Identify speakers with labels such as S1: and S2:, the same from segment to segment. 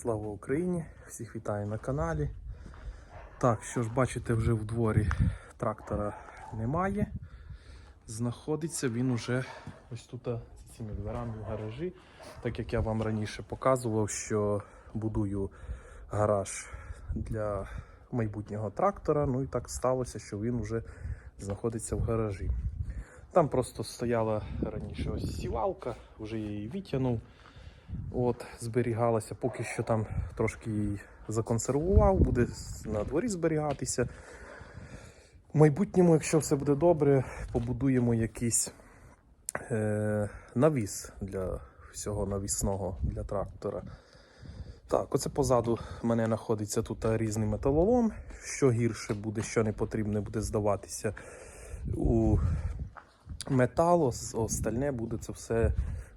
S1: Слава Україні! Всіх вітаю на каналі. Так, що ж бачите, вже в дворі трактора немає. Знаходиться він уже ось тут за цими дверами в гаражі. Так як я вам раніше показував, що будую гараж для майбутнього трактора. Ну і так сталося, що він вже знаходиться в гаражі. Там просто стояла раніше ось сівалка, вже її витягнув. От, зберігалася, поки що там трошки її законсервував, буде на дворі зберігатися. В майбутньому, якщо все буде добре, побудуємо якийсь е, навіс для всього навісного для трактора. Так, оце позаду мене знаходиться тут різний металолом. Що гірше буде, що не потрібне буде здаватися у метал, ос- остальне буде це все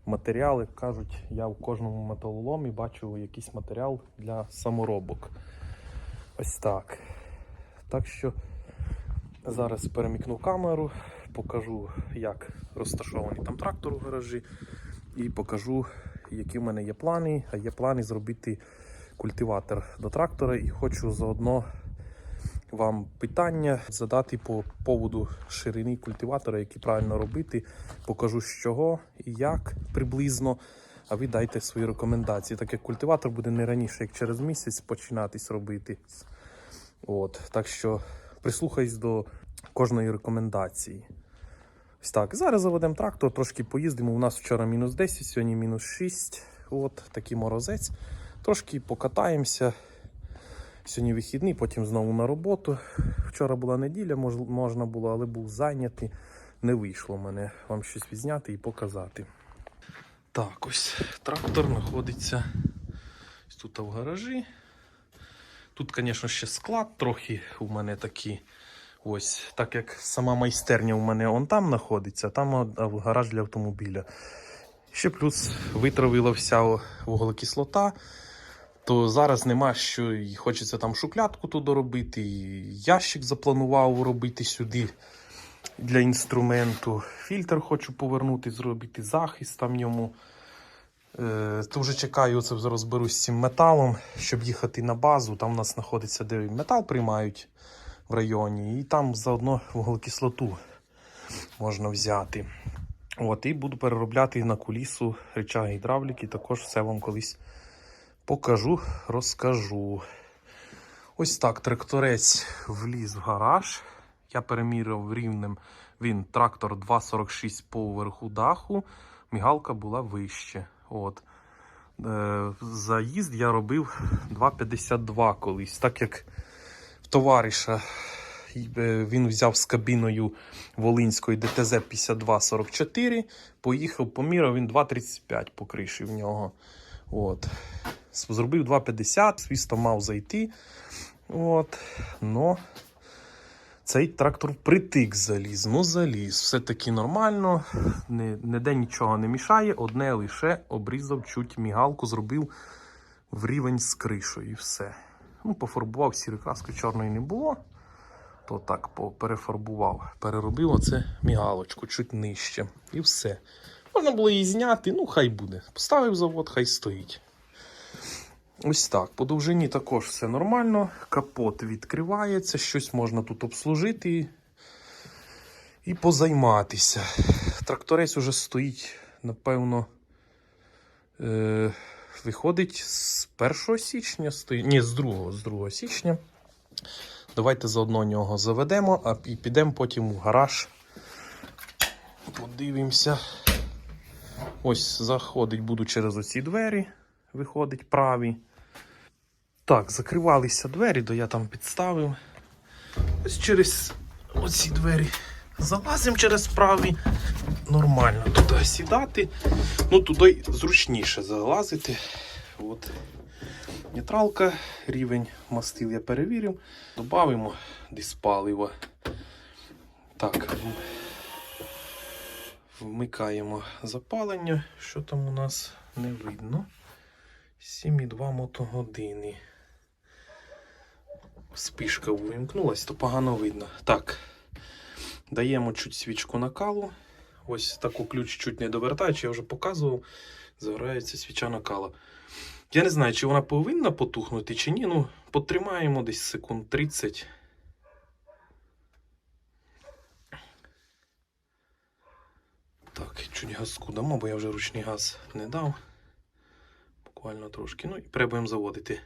S1: матеріали. Кажуть, я в кожному металоломі бачу якийсь матеріал для саморобок. Ось так. Так що зараз перемікну камеру, покажу, як розташований там трактор у гаражі, і покажу, які в мене є плани. А є плани зробити культиватор до трактора і хочу заодно вам питання задати по поводу ширини культиватора, які правильно робити. Покажу з чого і як приблизно. А ви дайте свої рекомендації, так як культиватор буде не раніше, як через місяць починатись робити. От, так що прислухаюсь до кожної рекомендації. Ось так. Зараз заведемо трактор, трошки поїздимо. У нас вчора мінус 10, сьогодні мінус 6. От такий морозець. Трошки покатаємося. Сьогодні вихідний, потім знову на роботу. Вчора була неділя, мож, можна було, але був зайнятий. Не вийшло мене вам щось відзняти і показати. Так, ось трактор знаходиться тут в гаражі. Тут, звісно, ще склад трохи у мене такий. Ось, так як сама майстерня у мене он там знаходиться, там гараж для автомобіля. Ще плюс витравила вся вуглекислота то зараз нема що і хочеться там шуклятку туди робити, і ящик запланував робити сюди для інструменту. Фільтр хочу повернути, зробити захист там йому. Е, то вже чекаю, це розберусь з цим металом, щоб їхати на базу. Там у нас знаходиться, де метал приймають в районі, і там заодно вуглекислоту можна взяти. От, і буду переробляти на кулісу реча гідравліки, також все вам колись покажу, розкажу. Ось так тракторець вліз в гараж. Я переміряв рівнем він трактор 2,46 по верху даху. Мігалка була вище. От. Е, заїзд я робив 2,52 колись. Так як в товариша е, він взяв з кабіною Волинської ДТЗ 5244. Поїхав, поміряв він 2,35 по криші в нього. От. Зробив 2,50, звісно, мав зайти. От. Но цей трактор притик заліз. Ну, заліз. Все таки нормально. Ніде нічого не мішає. Одне лише обрізав чуть мігалку, зробив в рівень з кришою і все. Ну, пофарбував сірий краски чорної не було. То так перефарбував. Переробив оце мігалочку чуть нижче. І все. Можна було її зняти, ну хай буде. Поставив завод, хай стоїть. Ось так. По довжині також все нормально. Капот відкривається, щось можна тут обслужити і позайматися. Тракторець уже стоїть, напевно, е, виходить з 1 січня, стоїть. Ні, з 2, з 2 січня. Давайте заодно нього заведемо, а і підемо потім в гараж. Подивимося. Ось заходить, буду через оці двері. Виходить праві. Так, закривалися двері, то я там підставив. Ось через оці двері залазимо через праві. Нормально туди сідати. Ну, туди зручніше залазити. От. Нейтралка, рівень мастил я перевірив. Добавимо десь палива. Так, вмикаємо запалення. Що там у нас не видно. 7,2 мотогодини. Спішка увімкнулась, то погано видно. Так. Даємо чуть свічку накалу. Ось таку ключ чуть не довертаючи, я вже показував. Загорається свіча накала. Я не знаю, чи вона повинна потухнути, чи ні. Ну, потримаємо десь секунд 30. Так, чуть газку дамо, бо я вже ручний газ не дав. Буквально трошки. Ну і пробуємо заводити.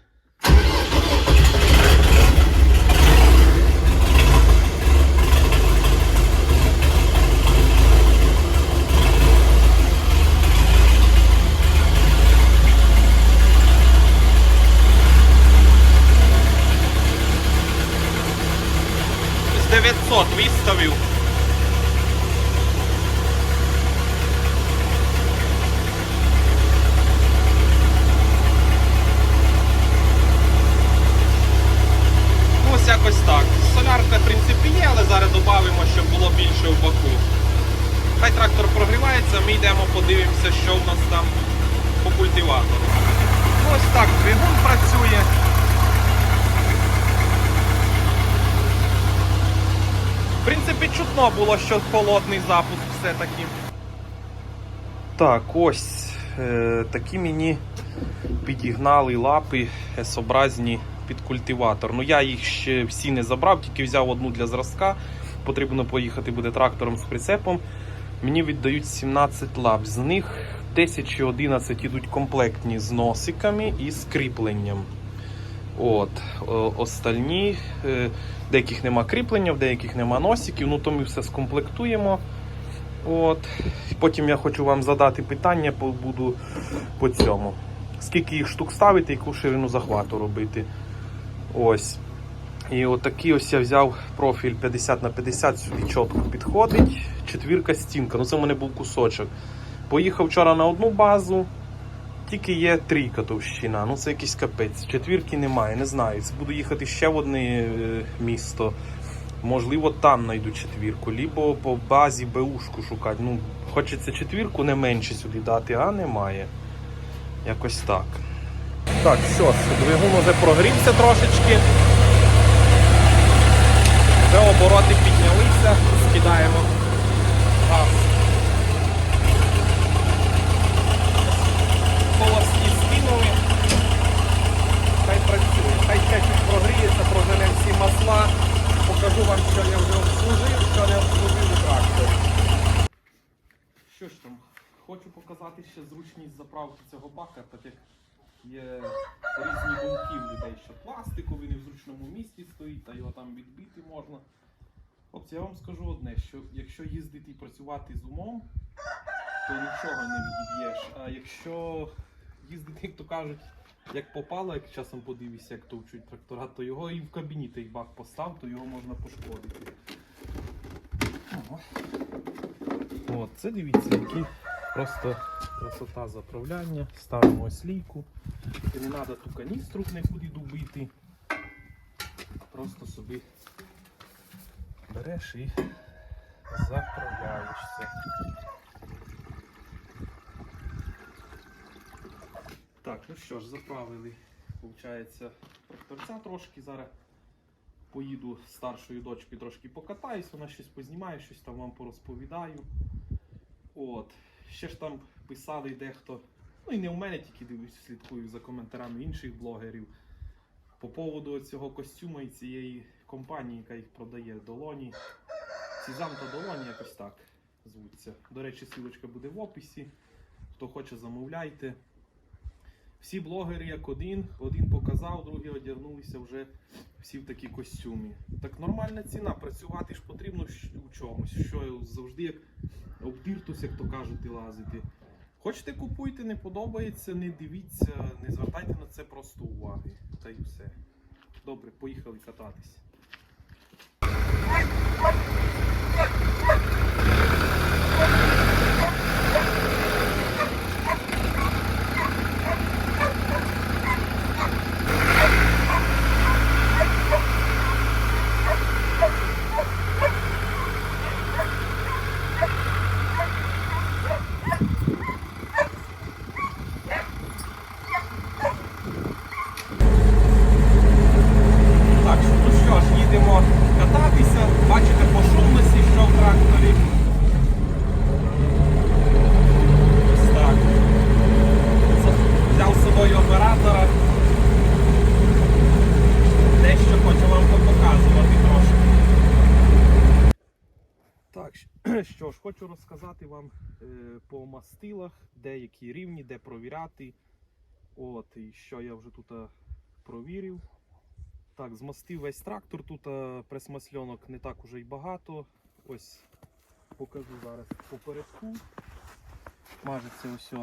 S1: З 900 виставив. Якось так. Солярка, в принципі, є, але зараз додамо, щоб було більше в баку. Хай трактор прогрівається, ми йдемо подивимося, що в нас там по культиватору. Ось так двигун працює. В принципі, чутно було, що холодний запуск все-таки. Так, ось е, такі мені підігнали лапи S-образні під культиватор. Ну я їх ще всі не забрав, тільки взяв одну для зразка. Потрібно поїхати буде трактором з прицепом. Мені віддають 17 лап. З них 10 чи 11 ідуть комплектні з носиками і з кріпленням. От, остальні, е, деяких нема кріплення, в деяких нема носиків, ну то ми все скомплектуємо. От. Потім я хочу вам задати питання, буду по цьому. Скільки їх штук ставити, яку ширину захвату робити. Ось. І отакий ось я взяв профіль 50 на 50 сюди чітко підходить. Четвірка стінка. Ну це в мене був кусочок. Поїхав вчора на одну базу, тільки є трійка товщина. Ну це якийсь капець. Четвірки немає, не знаю. Буду їхати ще в одне е, місто. Можливо, там знайду четвірку, либо по базі БУшку шукати. Ну, хочеться четвірку не менше сюди дати, а немає. Якось так. Так, що ж, двигун вже прогрівся трошечки. Вже обороти піднялися, скидаємо газ. Холості скинули. Хай працює, хай ще чуть прогріється, проженемо всі масла. Покажу вам, що я вже обслужив, що не обслужив у тракторі. Що ж там, хочу показати ще зручність заправки цього бака, так як є різні думки в людей, що пластиковий не в зручному місці стоїть, та його там відбити можна. Хлопці, я вам скажу одне, що якщо їздити і працювати з умом, то нічого не відіб'єш. А якщо їздити, як то кажуть, як попало, як часом подивишся, як товчуть трактора, то його і в кабіні той бак постав, то його можна пошкодити. От, це дивіться, які просто красота заправляння. Ставимо ось лійку. І не треба ту каністру нікуди дубити. Просто собі береш і заправляєшся. Так, ну що ж, заправили, виходить, тракторця трошки. Зараз поїду старшою дочкою трошки покатаюсь, вона щось познімає, щось там вам порозповідаю. От. Ще ж там писали дехто, ну і не у мене тільки дивлюсь, слідкую за коментарями інших блогерів. По поводу цього костюму і цієї компанії, яка їх продає Долоні. Сізам та Долоні якось так звуться. До речі, силочка буде в описі. Хто хоче, замовляйте. Всі блогери як один, один показав, другий одягнулися вже всі в такі костюмі. Так нормальна ціна, працювати ж потрібно у чомусь. Що завжди як обдиртус, як то кажуть, і лазити. Хочете купуйте, не подобається, не дивіться, не звертайте на це просто уваги. Та й все. Добре, поїхали кататись. Так, що, ну що ж, їдемо кататися. Бачите по шумності, що в тракторі. Що ж, хочу розказати вам е, по мастилах, де які рівні, де провіряти. От, і що я вже тут е, провірив. Так, змастив весь трактор, тут е, пресмасльонок не так уже й багато. Ось покажу зараз попередку. Мажеться ось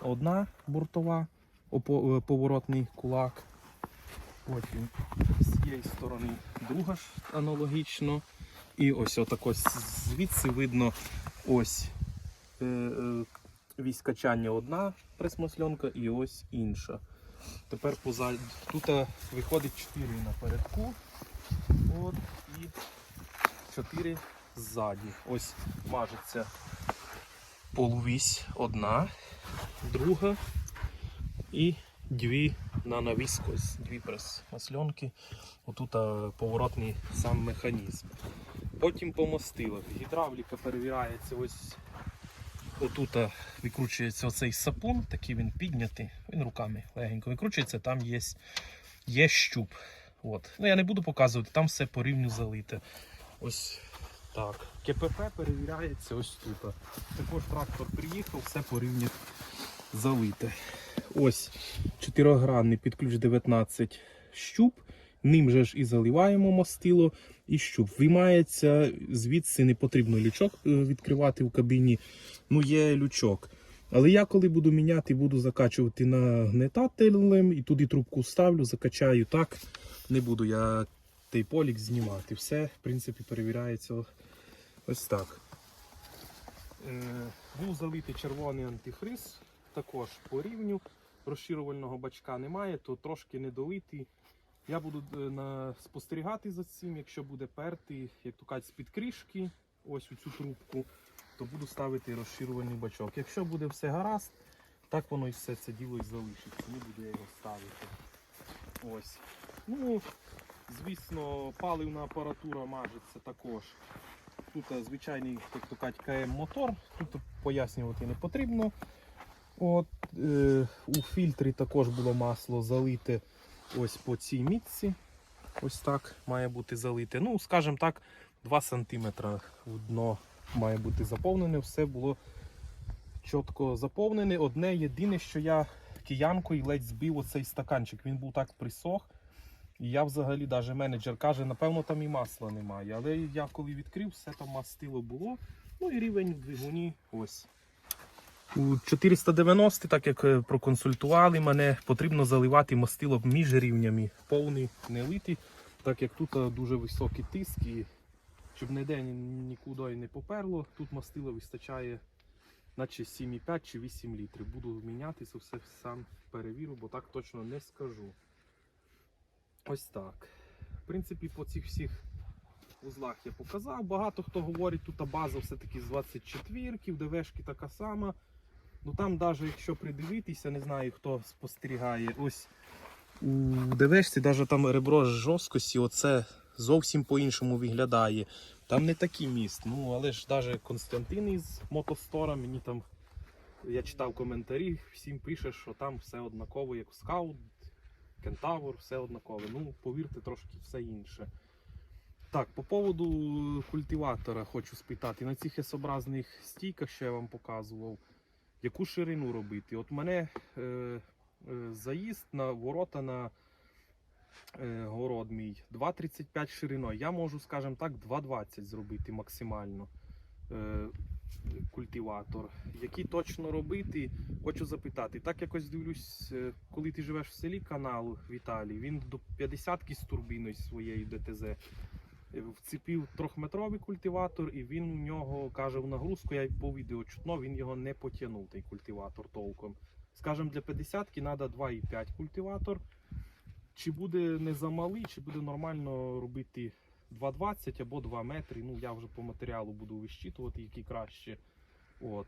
S1: одна буртова, поворотний кулак. Потім з цієї сторони друга ж аналогічно. І ось отак ось звідси видно ось е, е, вісь качання одна пресмасльонка і ось інша. Тепер позаду. Тут е, виходить 4 напередку. От, і 4 ззаді. Ось мажеться полувісь одна, друга і дві на навіску. Ось Дві прес-масльонки. Отут е, поворотний сам механізм. Потім по мастилах. Гідравліка перевіряється ось отут викручується оцей сапун, такий він піднятий, він руками легенько викручується, там є, є щуп. От. Ну, я не буду показувати, там все по рівню залите. Ось так. КПП перевіряється ось тут. Також трактор приїхав, все по рівню залите. Ось чотиригранний під ключ 19 щуп. Ним же ж і заливаємо мастило і щуп. Виймається звідси не потрібно лючок е, відкривати в кабіні. Ну, є лючок. Але я коли буду міняти, буду закачувати нагнетателем і туди трубку ставлю, закачаю так. Не буду я той полік знімати. Все, в принципі, перевіряється ось так. Е, був залитий червоний антихриз, також по рівню. Розширювального бачка немає, то трошки недолитий. Я буду е, на, спостерігати за цим, якщо буде перти, як то кажуть, з-під кришки, ось у цю трубку, то буду ставити розширювальний бачок. Якщо буде все гаразд, так воно і все це діло і залишиться. Не буду його ставити. Ось. Ну, звісно, паливна апаратура мажеться також. Тут е, звичайний, як то кажуть, КМ мотор, тут пояснювати не потрібно. От, е, у фільтрі також було масло залите ось по цій мітці. Ось так має бути залите. Ну, скажімо так, 2 см в дно має бути заповнене. Все було чітко заповнене. Одне єдине, що я киянкою ледь збив оцей стаканчик. Він був так присох. І я взагалі, навіть менеджер каже, напевно, там і масла немає. Але я коли відкрив, все там мастило було. Ну і рівень в двигуні ось. У 490, так як е, проконсультували мене, потрібно заливати мастило між рівнями, повний, не литий, так як тут е, дуже високий тиск і щоб ніде ні- нікуди не поперло, тут мастило вистачає наче 7,5 чи 8 літрів. Буду міняти це все сам перевірю, бо так точно не скажу. Ось так. В принципі, по цих всіх узлах я показав. Багато хто говорить, тут база все-таки з 24-ки, в ДВшки така сама. Ну там, навіть якщо придивитися, не знаю хто спостерігає, ось у ДВшці навіть там ребро жорсткості, оце зовсім по-іншому виглядає. Там не такий міст. Ну, але ж навіть Константин із Мотостора, мені там, я читав коментарі, всім пише, що там все однаково, як скаут, кентавр, все однакове. Ну, повірте, трошки все інше. Так, по поводу культиватора хочу спитати. На цих S-образних стійках, що я вам показував, яку ширину робити? От мене е, е, заїзд на ворота на е, город мій 2,35 шириною. Я можу, скажімо так, 2,20 зробити максимально е, культиватор. Який точно робити, хочу запитати. Так якось дивлюсь, е, коли ти живеш в селі каналу Віталій, він до 50-ки з турбіною своєю ДТЗ. Вцепив трьохметровий культиватор, і він у нього каже в нагрузку, я по відео чутно, він його не потягнув, той культиватор толком. Скажем, для 50-ки треба 2,5 культиватор. Чи буде не замалий, чи буде нормально робити 2,20 або 2 метри. Ну, я вже по матеріалу буду вищитувати, які краще. От.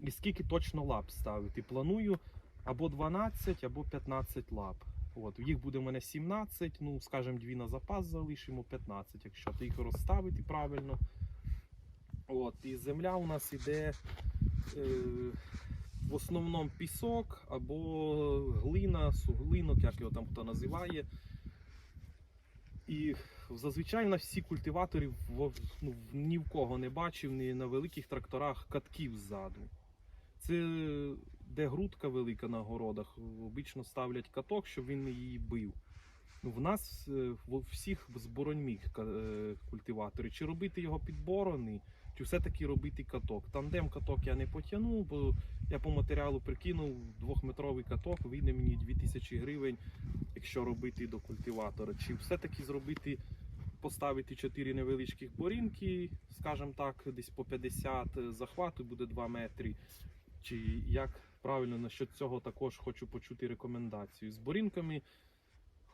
S1: І скільки точно лап ставити. Планую або 12, або 15 лап. От, їх буде в мене 17, ну, скажімо, дві на запас залишимо 15, якщо ти їх розставити правильно. От, і земля у нас іде е, в основному пісок або глина, суглинок, як його там хто називає. І зазвичай на всі культиватори ну, ні в кого не бачив, ні на великих тракторах катків ззаду. Це де грудка велика на городах, обично ставлять каток, щоб він її бив. Ну, в нас е, в всіх з бороньмі е, культиватори. Чи робити його під борони, чи все-таки робити каток. Тандем каток я не потягнув, бо я по матеріалу прикинув двохметровий каток, вийде мені 2000 гривень, якщо робити до культиватора. Чи все-таки зробити, поставити 4 невеличких борінки, скажімо так, десь по 50 захвату буде 2 метри. Чи як правильно насчет цього також хочу почути рекомендацію. З борінками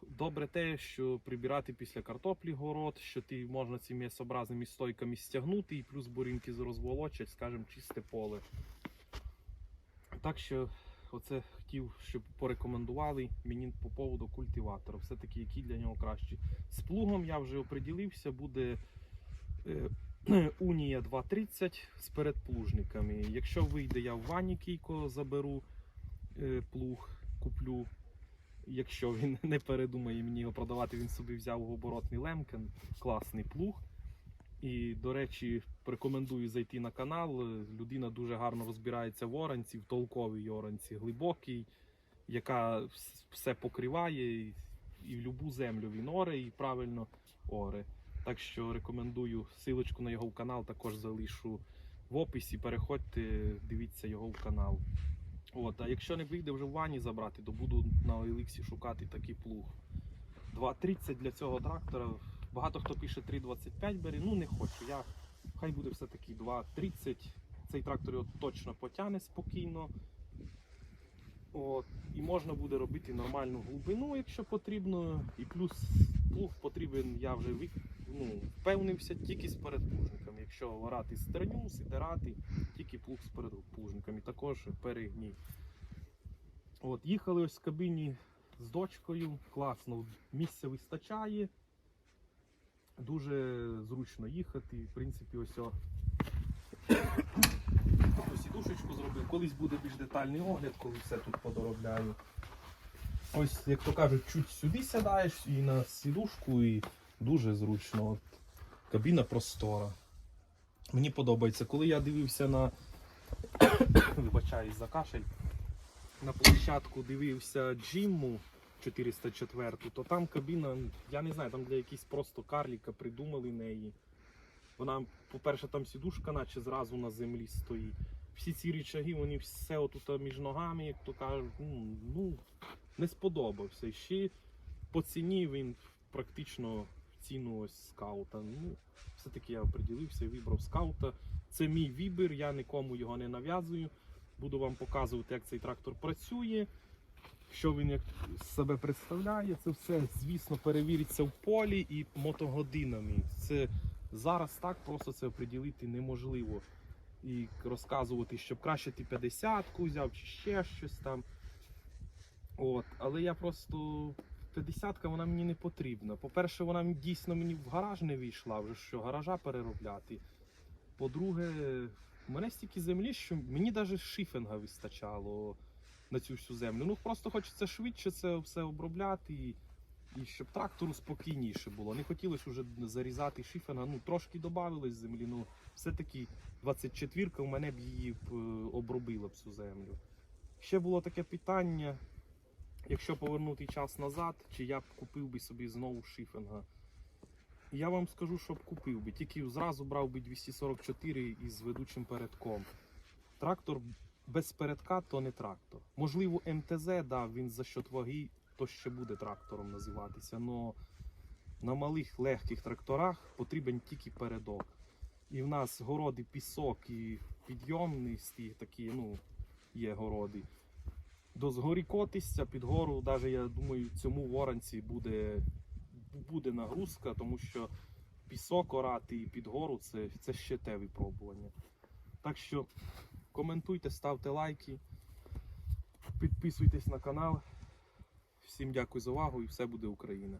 S1: добре те, що прибирати після картоплі город, що ти можна цими м'ясообразними стойками стягнути, і плюс борінки розволочать, скажімо, чисте поле. Так що оце хотів, щоб порекомендували мені по поводу культиватора. Все-таки які для нього кращі. З плугом я вже оприділився, буде е, Унія 2.30 з передплужниками. Якщо вийде, я в вані Кійко заберу е, плуг, куплю. Якщо він не передумає мені його продавати, він собі взяв оборотний лемкен, класний плуг. І, до речі, рекомендую зайти на канал. Людина дуже гарно розбирається в оранці, в толковій оранці, глибокий, яка все покриває, і в любу землю він оре і правильно оре. Так що рекомендую силочку на його канал також залишу в описі. Переходьте, дивіться його в канал. От, а якщо не вийде вже в ванні забрати, то буду на OLX шукати такий плуг. 2.30 для цього трактора. Багато хто пише 3.25 бери, ну не хочу. Я хай буде все-таки 2.30. Цей трактор його точно потягне спокійно. От, і можна буде робити нормальну глибину, якщо потрібно. І плюс плуг потрібен, я вже ну, впевнився тільки з передплужниками. Якщо орати стерню, сидирати, тільки плуг з передплужниками. Також перегній. От, їхали ось в кабіні з дочкою, класно, місця вистачає. Дуже зручно їхати. В принципі, ось о, сідушечку зробив. Колись буде більш детальний огляд, коли все тут подоробляю. Ось, як то кажуть, чуть сюди сідаєш і на сідушку, і дуже зручно. От, кабіна простора. Мені подобається. Коли я дивився на. Вибачаюсь за кашель. На площадку дивився Джимму 404, то там кабіна, я не знаю, там для якихось просто карліка придумали неї. Вона, по-перше, там сідушка, наче зразу на землі стоїть. Всі ці рычаги, вони все отут між ногами, як то кажуть, ну, ну не сподобався. Ще по ціні він практично ціну ось скаута. Ну, все-таки я оприділився і вибрав скаута. Це мій вибір, я нікому його не нав'язую. Буду вам показувати, як цей трактор працює, що він як себе представляє. Це все, звісно, перевіриться в полі і мотогодинами. Це зараз так просто це оприділити неможливо. І розказувати, щоб краще ти 50-ку взяв чи ще щось там. От. Але я просто 50-ка вона мені не потрібна. По-перше, вона дійсно мені в гараж не війшла, вже що гаража переробляти. По-друге, у мене стільки землі, що мені навіть шифінга вистачало на цю всю землю. Ну просто хочеться швидше це все обробляти і, щоб трактору спокійніше було. Не хотілося вже зарізати шифінга. Ну трошки додавилось землі. Ну все-таки 24-ка у мене б її б, е, обробила б цю землю. Ще було таке питання. Якщо повернути час назад, чи я б купив би собі знову шифінга. Я вам скажу, що б купив би. Тільки зразу брав би 244 із ведучим передком. Трактор без передка то не трактор. Можливо, МТЗ, да, він за счет ваги, то ще буде трактором називатися. Но на малих легких тракторах потрібен тільки передок. І в нас городи пісок і підйомnisті такі, ну, є городи. До згорі котися під гору, навіть я думаю, цьому воронці буде, буде нагрузка, тому що пісок орати і під гору це, це ще те випробування. Так що коментуйте, ставте лайки, підписуйтесь на канал. Всім дякую за увагу і все буде Україна.